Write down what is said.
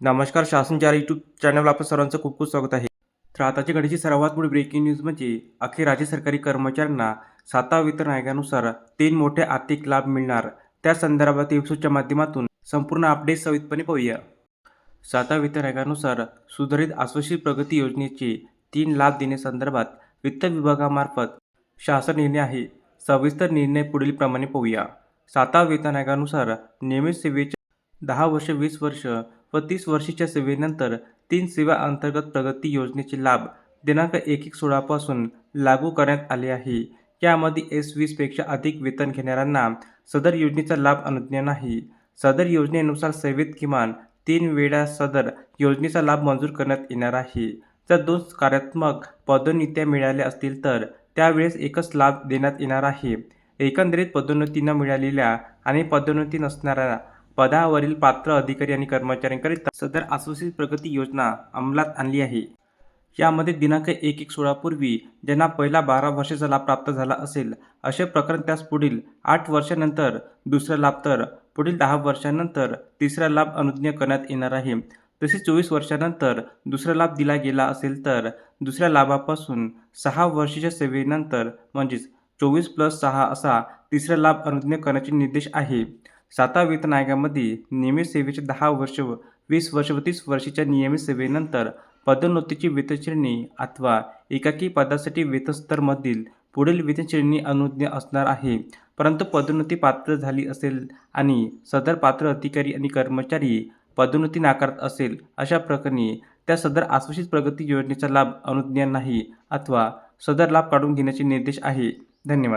नमस्कार शासन चार यूट्यूब चॅनलवर आपलं सर्वांचं खूप खूप स्वागत आहे. तर आताच्या घडीची सर्वात मोठी ब्रेकिंग न्यूज म्हणजे अखेर राज्य सरकारी कर्मचाऱ्यांना सातवा वितरण आयोगानुसार तीन मोठे आर्थिक लाभ मिळणार. त्या संदर्भात एपिसोडच्या माध्यमातून संपूर्ण अपडेट सवितपणे पाहूया. सातवा वितरण आयोगानुसार सुधारित आश्वासित प्रगती योजनेचे तीन लाभ देण्यासंदर्भात वित्त विभागामार्फत शासन निर्णय आहे. सविस्तर निर्णय पुढीलप्रमाणे पाहूया. सातवा वेतन आयोगानुसार नियमित सेवेच्या दहा वर्ष वीस वर्ष व तीस वर्षीच्या सेवेनंतर तीन सेवा अंतर्गत प्रगती योजनेचे लाभ दिनांक एक एक सोळापासून लागू करण्यात आले आहे. यामध्ये एस वीसपेक्षा अधिक वेतन घेणाऱ्यांना सदर योजनेचा लाभ अनुज्ञ नाही. सदर योजनेनुसार सेवेत किमान तीन वेळा सदर योजनेचा लाभ मंजूर करण्यात येणार आहे. जर दोन कार्यात्मक पदोन्नत्या मिळाल्या असतील तर त्यावेळेस एकच लाभ देण्यात येणार आहे. एकंदरीत पदोन्नती न मिळालेल्या आणि पदोन्नती नसणाऱ्या पदावरील पात्र अधिकारी आणि कर्मचाऱ्यांकरिता सदर आश्वासित प्रगती योजना अंमलात आणली आहे. यामध्ये दिनांक एक एक सोळापूर्वी ज्यांना पहिला बारा वर्षाचा लाभ प्राप्त झाला असेल असे प्रकरण त्यास पुढील आठ वर्षानंतर दुसरा लाभ तर पुढील दहा वर्षानंतर तिसरा लाभ अनुज्ञ करण्यात येणार आहे. तसेच चोवीस वर्षानंतर दुसरा लाभ दिला गेला असेल तर दुसऱ्या लाभापासून सहा वर्षाच्या सेवेनंतर म्हणजेच चोवीस प्लस सहा असा तिसरा लाभ अनुज्ञ करण्याचे निर्देश आहे. सातवा वेतन आयोगामध्ये नियमित सेवेचे दहा वर्ष व वीस वर्ष व तीस वर्षाच्या नियमित सेवेनंतर पदोन्नतीची वेतनश्रेणी अथवा एकाकी पदासाठी वेतनस्तरमधील पुढील वेतनश्रेणी अनुज्ञा असणार आहे. परंतु पदोन्नती पात्र झाली असेल आणि सदर पात्र अधिकारी आणि कर्मचारी पदोन्नती नाकारत असेल अशा प्रकरणी त्या सदर आश्वासित प्रगती योजनेचा लाभ अनुज्ञा नाही अथवा सदर लाभ काढून घेण्याचे निर्देश आहे. धन्यवाद.